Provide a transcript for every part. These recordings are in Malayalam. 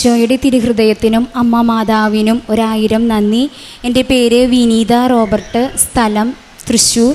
ഈശോയുടെ തിരുഹൃദയത്തിനും അമ്മ മാതാവിനും ഒരായിരം നന്ദി. എന്റെ പേര് വിനീത റോബർട്ട്. സ്ഥലം തൃശ്ശൂർ.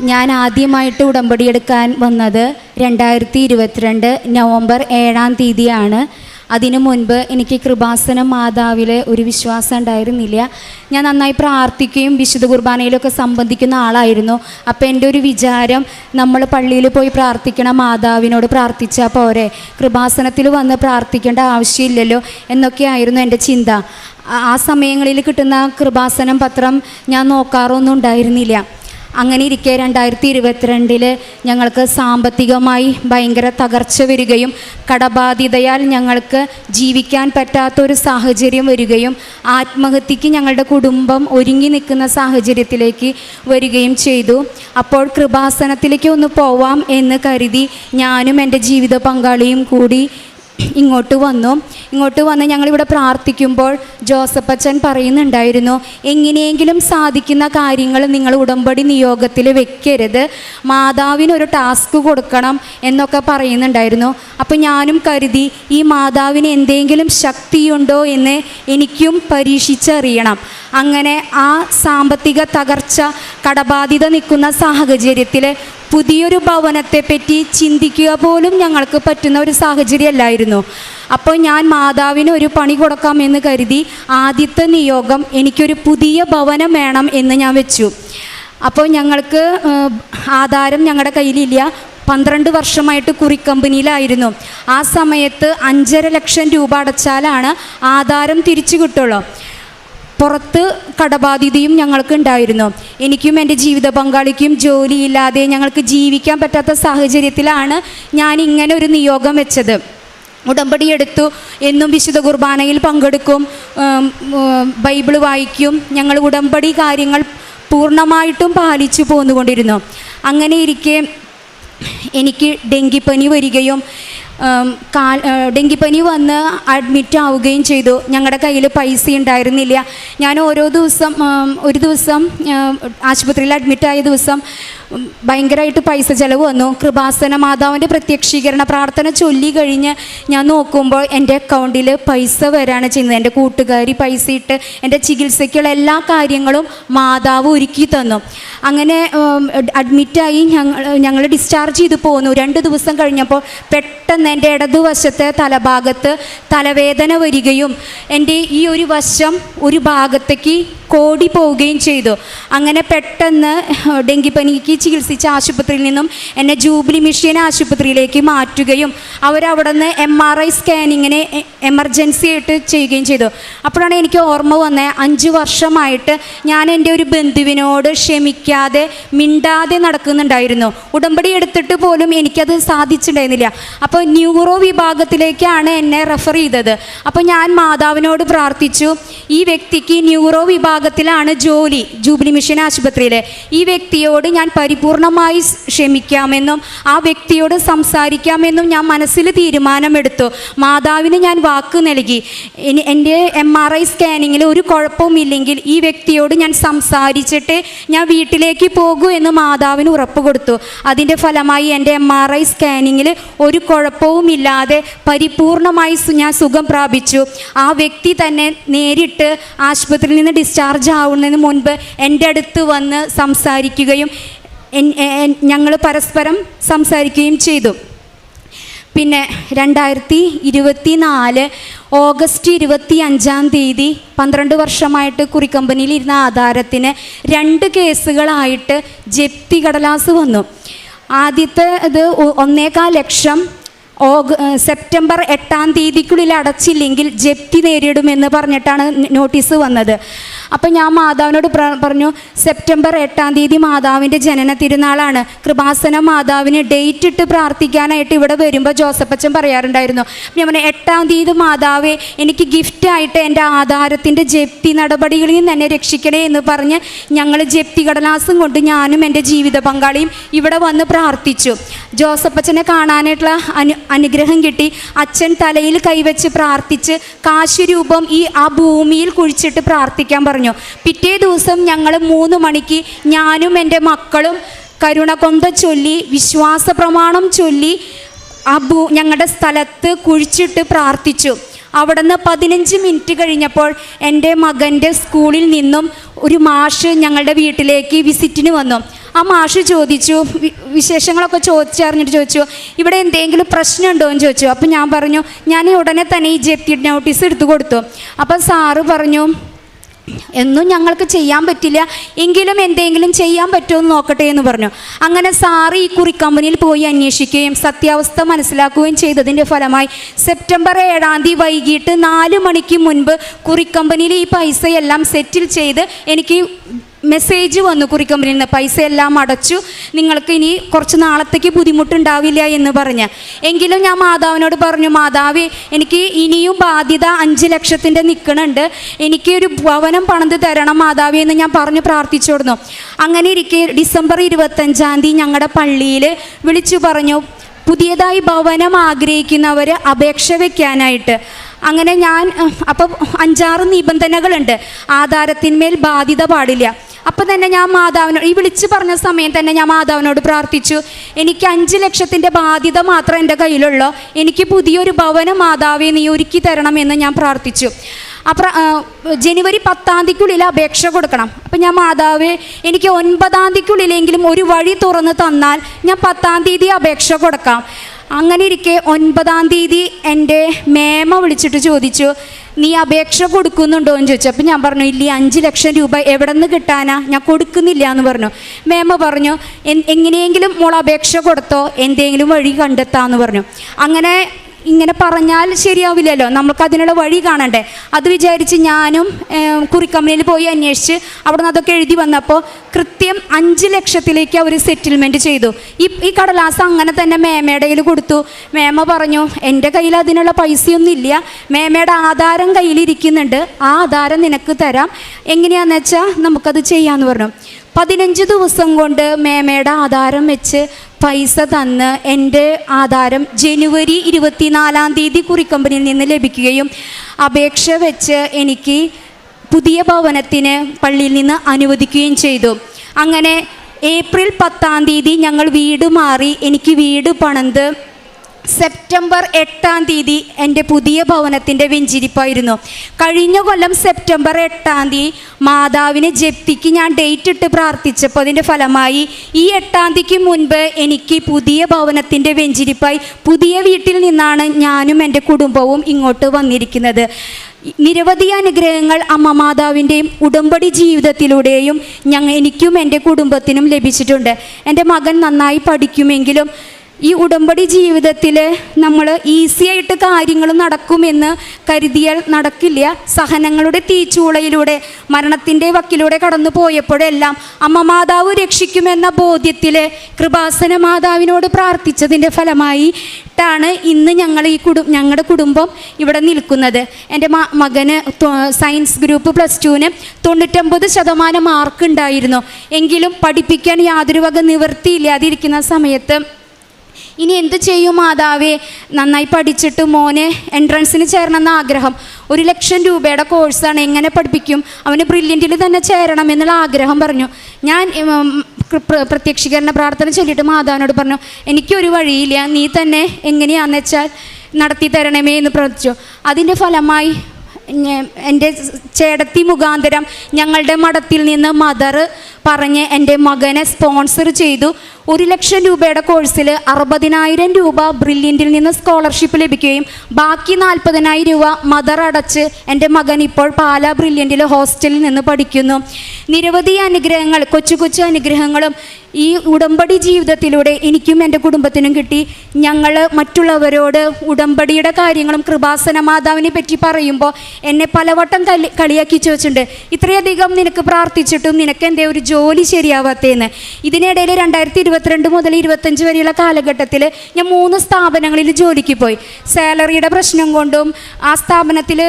ഞാൻ ആദ്യമായിട്ട് ഉടമ്പടിയെടുക്കാൻ വന്നത് രണ്ടായിരത്തി ഇരുപത്തിരണ്ട് നവംബർ ഏഴാം തീയതിയാണ്. അതിനു മുൻപ് എനിക്ക് കൃപാസന മാതാവിൽ ഒരു വിശ്വാസം ഉണ്ടായിരുന്നില്ല. ഞാൻ നന്നായി പ്രാർത്ഥിക്കുകയും വിശുദ്ധ കുർബാനയിലൊക്കെ സംബന്ധിക്കുന്ന ആളായിരുന്നു. അപ്പോൾ എന്റെ ഒരു വിചാരം നമ്മൾ പള്ളിയിൽ പോയി പ്രാർത്ഥിക്കണം മാതാവിനോട് പ്രാർത്ഥിച്ചാൽ പോരെ. കൃപാസനത്തിൽ വന്ന് പ്രാർത്ഥിക്കേണ്ട ആവശ്യമില്ലല്ലോ എന്നൊക്കെയായിരുന്നു എന്റെ ചിന്ത. ആ- സമയങ്ങളിൽ കിട്ടുന്ന കൃപാസനം പത്രം ഞാൻ നോക്കാറൊന്നും ഉണ്ടായിരുന്നില്ല. അങ്ങനെ ഇരിക്കെ രണ്ടായിരത്തി ഇരുപത്തിരണ്ടിൽ ഞങ്ങൾക്ക് സാമ്പത്തികമായി ഭയങ്കര തകർച്ച വരികയും കടബാധിതയാൽ ഞങ്ങൾക്ക് ജീവിക്കാൻ പറ്റാത്തൊരു സാഹചര്യം വരികയും ആത്മഹത്യക്ക് ഞങ്ങളുടെ കുടുംബം ഒരുങ്ങി നിൽക്കുന്ന സാഹചര്യത്തിലേക്ക് വരികയും ചെയ്തു. അപ്പോൾ കൃപാസനത്തിലേക്ക് ഒന്ന് പോവാം എന്ന് കരുതി ഞാനും എന്റെ ജീവിത പങ്കാളിയും കൂടി ഇങ്ങോട്ട് വന്നു. ഇങ്ങോട്ട് വന്ന് ഞങ്ങളിവിടെ പ്രാർത്ഥിക്കുമ്പോൾ ജോസഫ് അച്ഛൻ പറയുന്നുണ്ടായിരുന്നു എങ്ങനെയെങ്കിലും സാധിക്കുന്ന കാര്യങ്ങൾ നിങ്ങൾ ഉടമ്പടി നിയോഗത്തിൽ വെക്കരുത്. മാതാവിന് ഒരു ടാസ്ക് കൊടുക്കണം എന്നൊക്കെ പറയുന്നുണ്ടായിരുന്നു. അപ്പോൾ ഞാനും കരുതി ഈ മാതാവിന് എന്തെങ്കിലും ശക്തിയുണ്ടോ എന്ന് എനിക്കും പരീക്ഷിച്ചറിയണം. അങ്ങനെ ആ സാമ്പത്തിക തകർച്ച കടബാധിത നിൽക്കുന്ന സാഹചര്യത്തിൽ പുതിയൊരു ഭവനത്തെപ്പറ്റി ചിന്തിക്കുക പോലും ഞങ്ങൾക്ക് പറ്റുന്ന ഒരു സാഹചര്യമല്ലായിരുന്നു. അപ്പോൾ ഞാൻ മാതാവിന് ഒരു പണി കൊടുക്കാമെന്ന് കരുതി ആദ്യത്തെ നിയോഗം എനിക്കൊരു പുതിയ ഭവനം വേണം എന്ന് ഞാൻ വെച്ചു. അപ്പോൾ ഞങ്ങൾക്ക് ആധാരം ഞങ്ങളുടെ കയ്യിലില്ല. പന്ത്രണ്ട് വർഷമായിട്ട് കുറിക്കമ്പനിയിലായിരുന്നു ആ സമയത്ത് അഞ്ചര ലക്ഷം രൂപ അടച്ചാലാണ് ആധാരം തിരിച്ചു കിട്ടുള്ളൂ. പുറത്ത് കടബാധ്യതയും ഞങ്ങൾക്ക് ഉണ്ടായിരുന്നു. എനിക്കും എന്റെ ജീവിത പങ്കാളിക്കും ജോലിയില്ലാതെ ഞങ്ങൾക്ക് ജീവിക്കാൻ പറ്റാത്ത സാഹചര്യത്തിലാണ് ഞാൻ ഇങ്ങനെ ഒരു നിയോഗം വെച്ചത്. ഉടമ്പടി എടുത്തു. എന്നും വിശുദ്ധ കുർബാനയിൽ പങ്കെടുക്കും. ബൈബിൾ വായിക്കും. ഞങ്ങൾ ഉടമ്പടി കാര്യങ്ങൾ പൂർണമായിട്ടും പാലിച്ചു പോന്നുകൊണ്ടിരുന്നു. അങ്ങനെ ഇരിക്കെ എനിക്ക് ഡെങ്കിപ്പനി വരികയും ഡെങ്കിപ്പനി വന്ന് അഡ്മിറ്റ് ആവുകയും ചെയ്തു. ഞങ്ങളുടെ കയ്യിൽ പൈസ ഉണ്ടായിരുന്നില്ല. ഞാൻ ഓരോ ദിവസം ഒരു ദിവസം ആശുപത്രിയിൽ അഡ്മിറ്റായ ദിവസം ഭയങ്കരമായിട്ട് പൈസ ചിലവ് വന്നു. കൃപാസന മാതാവിന്റെ പ്രത്യക്ഷീകരണ പ്രാർത്ഥന ചൊല്ലി കഴിഞ്ഞ് ഞാൻ നോക്കുമ്പോൾ എന്റെ അക്കൗണ്ടിൽ പൈസ വരാണ് ചെയ്യുന്നത്. എന്റെ കൂട്ടുകാരി പൈസ ഇട്ട് എന്റെ ചികിത്സയ്ക്കുള്ള എല്ലാ കാര്യങ്ങളും മാതാവ് ഒരുക്കി തന്നു. അങ്ങനെ അഡ്മിറ്റായി ഞങ്ങൾ ഞങ്ങൾ ഡിസ്ചാർജ് ചെയ്ത് പോന്നു. രണ്ട് ദിവസം കഴിഞ്ഞപ്പോൾ പെട്ടെന്ന് എന്റെ ഇടതുവശത്തെ തലഭാഗത്ത് തലവേദന വരികയും എന്റെ ഈ ഒരു വശം ഒരു ഭാഗത്തേക്ക് കോടി പോവുകയും ചെയ്തു. അങ്ങനെ പെട്ടെന്ന് ഡെങ്കിപ്പനിക്ക് ചികിത്സിച്ച ആശുപത്രിയിൽ നിന്നും എന്നെ ജൂബിലി മിഷൻ ആശുപത്രിയിലേക്ക് മാറ്റുകയും അവരവിടെ നിന്ന് എം ആർ ഐ സ്കാനിങ്ങിന് എമർജൻസി ആയിട്ട് ചെയ്യുകയും ചെയ്തു. അപ്പോഴാണ് എനിക്ക് ഓർമ്മ വന്നത് അഞ്ച് വർഷമായിട്ട് ഞാൻ എന്റെ ഒരു ബന്ധുവിനോട് ക്ഷമിക്കാതെ മിണ്ടാതെ നടക്കുന്നുണ്ടായിരുന്നു. ഉടമ്പടി എടുത്തിട്ട് പോലും എനിക്കത് സാധിച്ചിട്ടുണ്ടായിരുന്നില്ല. അപ്പോൾ ന്യൂറോ വിഭാഗത്തിലേക്കാണ് എന്നെ റെഫർ ചെയ്തത്. അപ്പോൾ ഞാൻ മാതാവിനോട് പ്രാർത്ഥിച്ചു ഈ വ്യക്തിക്ക് ന്യൂറോ വിഭാഗത്തിലാണ് ജോലി ജൂബിലി മിഷൻ ആശുപത്രിയിൽ ഈ വ്യക്തിയോട് ഞാൻ പരിപൂർണമായി ക്ഷമിക്കാമെന്നും ആ വ്യക്തിയോട് സംസാരിക്കാമെന്നും ഞാൻ മനസ്സിൽ തീരുമാനമെടുത്തു. മാതാവിന് ഞാൻ വാക്ക് നൽകി. എന്റെ എം ആർ ഐ സ്കാനിങ്ങിൽ ഒരു കുഴപ്പവുമില്ലെങ്കിൽ ഈ വ്യക്തിയോട് ഞാൻ സംസാരിച്ചിട്ട് ഞാൻ വീട്ടിലേക്ക് പോകൂ എന്ന് മാതാവിന് ഉറപ്പ് കൊടുത്തു. അതിന്റെ ഫലമായി എന്റെ എം ആർ ഐ സ്കാനിങ്ങിൽ ഒരു കുഴപ്പവുമില്ലാതെ പരിപൂർണമായി ഞാൻ സുഖം പ്രാപിച്ചു. ആ വ്യക്തി തന്നെ നേരിട്ട് ആശുപത്രിയിൽ നിന്ന് ഡിസ്ചാർജ് ആവുന്നതിന് മുൻപ് എന്റെ അടുത്ത് വന്ന് സംസാരിക്കുകയും ഞങ്ങൾ പരസ്പരം സംസാരിക്കുകയും ചെയ്തു. പിന്നെ രണ്ടായിരത്തി ഇരുപത്തി നാല് ഓഗസ്റ്റ് ഇരുപത്തി അഞ്ചാം തീയതി പന്ത്രണ്ട് വർഷമായിട്ട് കുറിക്കമ്പനിയിൽ ഇരുന്ന ആധാരത്തിന് രണ്ട് കേസുകളായിട്ട് ജപ്തി കടലാസ് വന്നു. ആദ്യത്തെ ഇത് ഒന്നേകാൽ ലക്ഷം ഓഗ സെപ്റ്റംബർ എട്ടാം തീയതിക്കുള്ളിൽ അടച്ചില്ലെങ്കിൽ ജപ്തി നേരിടുമെന്ന് പറഞ്ഞിട്ടാണ് നോട്ടീസ് വന്നത്. അപ്പം ഞാൻ മാതാവിനോട് പറഞ്ഞു സെപ്റ്റംബർ എട്ടാം തീയതി മാതാവിന്റെ ജനന തിരുനാളാണ്. കൃപാസന മാതാവിന് ഡേറ്റ് ഇട്ട് പ്രാർത്ഥിക്കാനായിട്ട് ഇവിടെ വരുമ്പോൾ ജോസഫച്ചൻ പറയാറുണ്ടായിരുന്നു. ഞാൻ പറഞ്ഞു എട്ടാം തീയതി മാതാവേ എനിക്ക് ഗിഫ്റ്റായിട്ട് എന്റെ ആധാരത്തിന്റെ ജപ്തി നടപടികളിൽ നിന്ന് എന്നെ രക്ഷിക്കണേ എന്ന് പറഞ്ഞ് ഞങ്ങൾ ജപ്തി കടലാസും കൊണ്ട് ഞാനും എന്റെ ജീവിത പങ്കാളിയും ഇവിടെ വന്ന് പ്രാർത്ഥിച്ചു. ജോസഫച്ചനെ കാണാനായിട്ടുള്ള അനു അനുഗ്രഹം കിട്ടി. അച്ഛൻ തലയിൽ കൈവച്ച് പ്രാർത്ഥിച്ച് കാശ് രൂപം ഈ ആ ഭൂമിയിൽ കുഴിച്ചിട്ട് പ്രാർത്ഥിക്കാൻ പറഞ്ഞു. പിറ്റേ ദിവസം ഞങ്ങൾ മൂന്ന് മണിക്ക് ഞാനും എന്റെ മക്കളും കരുണകൊന്ത ചൊല്ലി വിശ്വാസ പ്രമാണം ചൊല്ലി ആ ഭൂ ഞങ്ങളുടെ സ്ഥലത്ത് കുഴിച്ചിട്ട് പ്രാർത്ഥിച്ചു. അവിടുന്ന് പതിനഞ്ച് മിനിറ്റ് കഴിഞ്ഞപ്പോൾ എന്റെ മകന്റെ സ്കൂളിൽ നിന്നും ഒരു മാഷ് ഞങ്ങളുടെ വീട്ടിലേക്ക് വിസിറ്റിന് വന്നു. ആ മാഷ് ചോദിച്ചു വിശേഷങ്ങളൊക്കെ ചോദിച്ചറിഞ്ഞിട്ട് ചോദിച്ചു ഇവിടെ എന്തെങ്കിലും പ്രശ്നമുണ്ടോ? എന്ന് ചോദിച്ചു. അപ്പം ഞാൻ പറഞ്ഞു ഞാൻ ഉടനെ തന്നെ ഈ ജപ്തി നോട്ടീസ് എടുത്തു കൊടുത്തു. അപ്പം സാറ് പറഞ്ഞു എന്നും ഞങ്ങൾക്ക് ചെയ്യാൻ പറ്റില്ല എങ്കിലും എന്തെങ്കിലും ചെയ്യാൻ പറ്റുമോ എന്ന് നോക്കട്ടെ എന്ന് പറഞ്ഞു. അങ്ങനെ സാറ് ഈ കുറി കമ്പനിയിൽ പോയി അന്വേഷിക്കുകയും സത്യാവസ്ഥ മനസ്സിലാക്കുകയും ചെയ്തതിന്റെ ഫലമായി സെപ്റ്റംബർ ഏഴാം തീയതി വൈകിട്ട് നാല് മണിക്ക് മുൻപ് കുറി കമ്പനിയിൽ ഈ പൈസയെല്ലാം സെറ്റിൽ ചെയ്ത് എനിക്ക് മെസ്സേജ് വന്നു. കുറി കമ്പനിയിൽ നിന്ന് പൈസ എല്ലാം അടച്ചു. നിങ്ങൾക്ക് ഇനി കുറച്ച് നാളത്തേക്ക് ബുദ്ധിമുട്ടുണ്ടാവില്ല എന്ന് പറഞ്ഞ്. എങ്കിലും ഞാൻ മാതാവിനോട് പറഞ്ഞു മാതാവ് എനിക്ക് ഇനിയും ബാധ്യത അഞ്ച് ലക്ഷത്തിന്റെ നിൽക്കണുണ്ട്. എനിക്ക് ഒരു ഭവനം പണിത് തരണം മാതാവി എന്ന് ഞാൻ പറഞ്ഞു പ്രാർത്ഥിച്ചു അങ്ങനെ ഇരിക്കെ ഡിസംബർ ഇരുപത്തഞ്ചാം തീയതി ഞങ്ങളുടെ പള്ളിയിൽ വിളിച്ചു പറഞ്ഞു പുതിയതായി ഭവനം ആഗ്രഹിക്കുന്നവർ അപേക്ഷ വയ്ക്കാനായിട്ട് അങ്ങനെ ഞാൻ അപ്പോൾ അഞ്ചാറ് നിബന്ധനകളുണ്ട്. ആധാരത്തിന്മേൽ ബാധ്യത പാടില്ല. അപ്പം തന്നെ ഞാൻ മാതാവിനോട് ഈ വിളിച്ച് പറഞ്ഞ സമയം തന്നെ ഞാൻ മാതാവിനോട് പ്രാർത്ഥിച്ചു. എനിക്ക് അഞ്ച് ലക്ഷത്തിന്റെ ബാധ്യത മാത്രം എന്റെ കയ്യിലുള്ളൂ. എനിക്ക് പുതിയൊരു ഭവനം മാതാവെ നീ ഒരുക്കി തരണമെന്ന് ഞാൻ പ്രാർത്ഥിച്ചു. അപ്പം ജനുവരി പത്താം തീയതിക്കുള്ളിൽ അപേക്ഷ കൊടുക്കണം. അപ്പം ഞാൻ മാതാവ് എനിക്ക് ഒൻപതാം തീയതിക്കുള്ളിലെങ്കിലും ഒരു വഴി തുറന്ന് തന്നാൽ ഞാൻ പത്താം തീയതി അപേക്ഷ കൊടുക്കാം. അങ്ങനെ ഇരിക്കെ ഒൻപതാം തീയതി എന്റെ മേമ വിളിച്ചിട്ട് ചോദിച്ചു. നീ അപേക്ഷ കൊടുക്കുന്നുണ്ടോ എന്ന് ചോദിച്ചു അപ്പം ഞാൻ പറഞ്ഞു ഇല്ല അഞ്ച് ലക്ഷം രൂപ എവിടെ നിന്ന് കിട്ടാനാ? ഞാൻ കൊടുക്കുന്നില്ല എന്ന് പറഞ്ഞു. മേമ പറഞ്ഞു എങ്ങനെയെങ്കിലും മോൾ അപേക്ഷ കൊടുത്തോ എന്തെങ്കിലും വഴി കണ്ടെത്താമെന്ന് പറഞ്ഞു. അങ്ങനെ ഇങ്ങനെ പറഞ്ഞാൽ ശരിയാവില്ലല്ലോ. നമുക്ക് അതിനുള്ള വഴി കാണണ്ടേ. അത് വിചാരിച്ച് ഞാനും കുറിക്കമ്പനിയിൽ പോയി അന്വേഷിച്ച് അവിടെ നിന്ന് അതൊക്കെ എഴുതി വന്നപ്പോൾ കൃത്യം അഞ്ച് ലക്ഷത്തിലേക്ക് അവർ സെറ്റിൽമെന്റ് ചെയ്തു. ഈ ഈ കടലാസ് അങ്ങനെ തന്നെ മേമയുടെ കയ്യിൽ കൊടുത്തു. മേമ പറഞ്ഞു എന്റെ കയ്യിൽ അതിനുള്ള പൈസയൊന്നും ഇല്ല. മേമയുടെ ആധാരം കയ്യിലിരിക്കുന്നുണ്ട് ആ ആധാരം നിനക്ക് തരാം. എങ്ങനെയാണെന്ന് വെച്ചാൽ നമുക്കത് ചെയ്യാമെന്ന് പറഞ്ഞു. പതിനഞ്ച് ദിവസം കൊണ്ട് മേമയുടെ ആധാരം വെച്ച് പൈസ തന്ന് എന്റെ ആധാരം ജനുവരി ഇരുപത്തിനാലാം തീയതി കുറിക്കമ്പനിയിൽ നിന്ന് ലഭിക്കുകയും അപേക്ഷ വെച്ച് എനിക്ക് പുതിയ ഭവനത്തിന് പള്ളിയിൽ നിന്ന് അനുവദിക്കുകയും ചെയ്തു. അങ്ങനെ ഏപ്രിൽ പത്താം തീയതി ഞങ്ങൾ വീട് മാറി എനിക്ക് വീട് പണിത് സെപ്റ്റംബർ എട്ടാം തീയതി എന്റെ പുതിയ ഭവനത്തിന്റെ വെഞ്ചിരിപ്പായിരുന്നു. കഴിഞ്ഞ കൊല്ലം സെപ്റ്റംബർ എട്ടാം തീയതി മാതാവിനെ ജപ്തിക്ക് ഞാൻ ഡേറ്റ് ഇട്ട് പ്രാർത്ഥിച്ചപ്പോൾ അതിന്റെ ഫലമായി ഈ എട്ടാം തീയതിക്ക് മുൻപ് എനിക്ക് പുതിയ ഭവനത്തിന്റെ വെഞ്ചിരിപ്പായി പുതിയ വീട്ടിൽ നിന്നാണ് ഞാനും എന്റെ കുടുംബവും ഇങ്ങോട്ട് വന്നിരിക്കുന്നത്. നിരവധി അനുഗ്രഹങ്ങൾ അമ്മ മാതാവിന്റെയും ഉടമ്പടി ജീവിതത്തിലൂടെയും ഞങ്ങൾ എനിക്കും എന്റെ കുടുംബത്തിനും ലഭിച്ചിട്ടുണ്ട്. എന്റെ മകൻ നന്നായി പഠിക്കുമെങ്കിലും ഈ ഉടമ്പടി ജീവിതത്തിൽ നമ്മൾ ഈസി ആയിട്ട് കാര്യങ്ങൾ നടക്കുമെന്ന് കരുതിയാൽ നടക്കില്ല. സഹനങ്ങളുടെ തീച്ചൂളയിലൂടെ മരണത്തിന്റെ വക്കിലൂടെ കടന്നു പോയപ്പോഴെല്ലാം അമ്മ മാതാവ് രക്ഷിക്കുമെന്ന ബോധ്യത്തിൽ കൃപാസന മാതാവിനോട് പ്രാർത്ഥിച്ചതിന്റെ ഫലമായി ാണ് ഇന്ന് ഞങ്ങൾ ഈ കുടു ഞങ്ങളുടെ കുടുംബം ഇവിടെ നിൽക്കുന്നത്. എന്റെ മകന് സയൻസ് ഗ്രൂപ്പ് പ്ലസ് ടുവിന് തൊണ്ണൂറ്റൊമ്പത് ശതമാനം മാർക്ക് ഉണ്ടായിരുന്നു എങ്കിലും പഠിപ്പിക്കാൻ യാതൊരു വക നിവൃത്തിയില്ലാതിരിക്കുന്ന സമയത്ത് ഇനി എന്ത് ചെയ്യും മാതാവേ? നന്നായി പഠിച്ചിട്ട് മോനെ എൻട്രൻസിന് ചേരണമെന്ന ആഗ്രഹം. ഒരു ലക്ഷം രൂപയുടെ കോഴ്സാണ് എങ്ങനെ പഠിപ്പിക്കും? അവന് ബ്രില്യന്റിൽ തന്നെ ചേരണം എന്നുള്ള ആഗ്രഹം പറഞ്ഞു. ഞാൻ പ്രത്യക്ഷീകരണ പ്രാർത്ഥന ചൊല്ലിയിട്ട് മാതാവിനോട് പറഞ്ഞു എനിക്കൊരു വഴിയില്ല. നീ തന്നെ എങ്ങനെയാണെന്ന് വെച്ചാൽ നടത്തി തരണമേ എന്ന് പ്രാർത്ഥിച്ചു. അതിന്റെ ഫലമായി എന്റെ ചേടത്തി മുഖാന്തരം ഞങ്ങളുടെ മഠത്തിൽ നിന്ന് മദർ പറഞ്ഞ് എന്റെ മകനെ സ്പോൺസർ ചെയ്തു. ഒരു ലക്ഷം രൂപയുടെ കോഴ്സിൽ അറുപതിനായിരം രൂപ ബ്രില്യന്റിൽ നിന്ന് സ്കോളർഷിപ്പ് ലഭിക്കുകയും ബാക്കി നാൽപ്പതിനായിരം രൂപ മദർ അടച്ച് എന്റെ മകൻ ഇപ്പോൾ പാലാ ബ്രില്യന്റിൽ ഹോസ്റ്റലിൽ നിന്ന് പഠിക്കുന്നു. നിരവധി അനുഗ്രഹങ്ങൾ കൊച്ചു കൊച്ചു അനുഗ്രഹങ്ങളും ഈ ഉടമ്പടി ജീവിതത്തിലൂടെ എനിക്കും എന്റെ കുടുംബത്തിനും കിട്ടി. ഞങ്ങൾ മറ്റുള്ളവരോട് ഉടമ്പടിയുടെ കാര്യങ്ങളും കൃപാസന മാതാവിനെ പറ്റി പറയുമ്പോൾ എന്നെ പലവട്ടം കളി കളിയാക്കി ചോദിച്ചിട്ടുണ്ട്. ഇത്രയധികം നിനക്ക് പ്രാർത്ഥിച്ചിട്ടും നിനക്ക് എന്തേ ഒരു ജോലി ശരിയാവാത്തേന്ന്. ഇതിനിടയിൽ രണ്ടായിരത്തി ഇരുപത്തിരണ്ട് മുതൽ ഇരുപത്തഞ്ച് വരെയുള്ള കാലഘട്ടത്തിൽ ഞാൻ മൂന്ന് സ്ഥാപനങ്ങളിൽ ജോലിക്ക് പോയി. സാലറിയുടെ പ്രശ്നം കൊണ്ടും ആ സ്ഥാപനത്തിൽ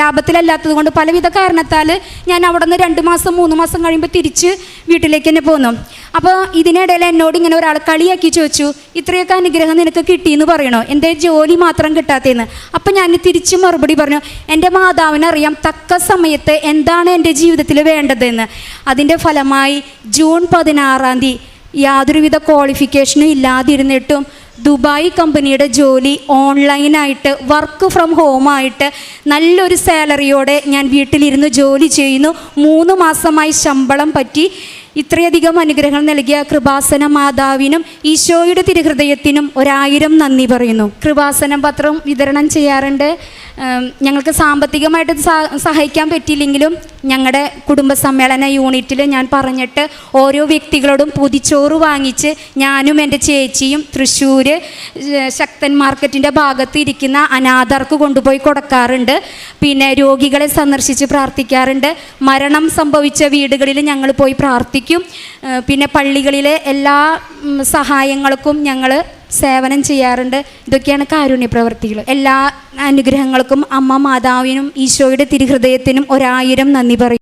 ലാഭത്തിലല്ലാത്തത് കൊണ്ട് പലവിധ കാരണത്താൽ ഞാൻ അവിടെ നിന്ന് രണ്ട് മാസം മൂന്ന് മാസം കഴിയുമ്പോൾ തിരിച്ച് വീട്ടിലേക്ക് തന്നെ പോന്നു. അപ്പോൾ ഇതിനിടയിൽ എന്നോട് ഇങ്ങനെ ഒരാൾ കളിയാക്കി ചോദിച്ചു ഇത്രയൊക്കെ അനുഗ്രഹം നിനക്ക് കിട്ടിയെന്ന് പറയണോ? എന്റെ ജോലി മാത്രം കിട്ടാത്തതെന്ന് അപ്പം ഞാൻ തിരിച്ച് മറുപടി പറഞ്ഞു എന്റെ മാതാവിനറിയാം തക്ക സമയത്ത് എന്താണ് എന്റെ ജീവിതത്തിൽ വേണ്ടതെന്ന്. അതിന്റെ ഫലമായി ജൂൺ പതിനാറാം തീയതി യാതൊരുവിധ ക്വാളിഫിക്കേഷനും ഇല്ലാതിരുന്നിട്ടും ദുബായ് കമ്പനിയുടെ ജോലി ഓൺലൈനായിട്ട് വർക്ക് ഫ്രം ഹോമായിട്ട് നല്ലൊരു സാലറിയോടെ ഞാൻ വീട്ടിലിരുന്ന് ജോലി ചെയ്യുന്നു. മൂന്ന് മാസമായി ശമ്പളം പറ്റി. ഇത്രയധികം അനുഗ്രഹം നൽകിയ കൃപാസന മാതാവിനും ഈശോയുടെ തിരുഹൃദയത്തിനും ഒരായിരം നന്ദി പറയുന്നു. കൃപാസനം പത്രം വിതരണം ചെയ്യാറുണ്ട്. ഞങ്ങൾക്ക് സാമ്പത്തികമായിട്ട് സഹായിക്കാൻ പറ്റിയില്ലെങ്കിലും ഞങ്ങളുടെ കുടുംബ സമ്മേളന യൂണിറ്റിൽ ഞാൻ പറഞ്ഞിട്ട് ഓരോ വ്യക്തികളോടും പൊതിച്ചോറ് വാങ്ങിച്ച് ഞാനും എന്റെ ചേച്ചിയും തൃശ്ശൂർ ശക്തൻ മാർക്കറ്റിന്റെ ഭാഗത്ത് ഇരിക്കുന്ന അനാഥർക്ക് കൊണ്ടുപോയി കൊടുക്കാറുണ്ട്. പിന്നെ രോഗികളെ സന്ദർശിച്ച് പ്രാർത്ഥിക്കാറുണ്ട്. മരണം സംഭവിച്ച വീടുകളിൽ ഞങ്ങൾ പോയി പ്രാർത്ഥിക്കും ഏഹ് പിന്നെ പള്ളികളിലെ എല്ലാ സഹായങ്ങൾക്കും ഞങ്ങൾ സേവനം ചെയ്യാറുണ്ട്. ഇതൊക്കെയാണ് കാരുണ്യ പ്രവർത്തികൾ എല്ലാ അനുഗ്രഹങ്ങൾക്കും അമ്മ മാതാവിനും ഈശോയുടെ തിരുഹൃദയത്തിനും ഒരായിരം നന്ദി പറയും.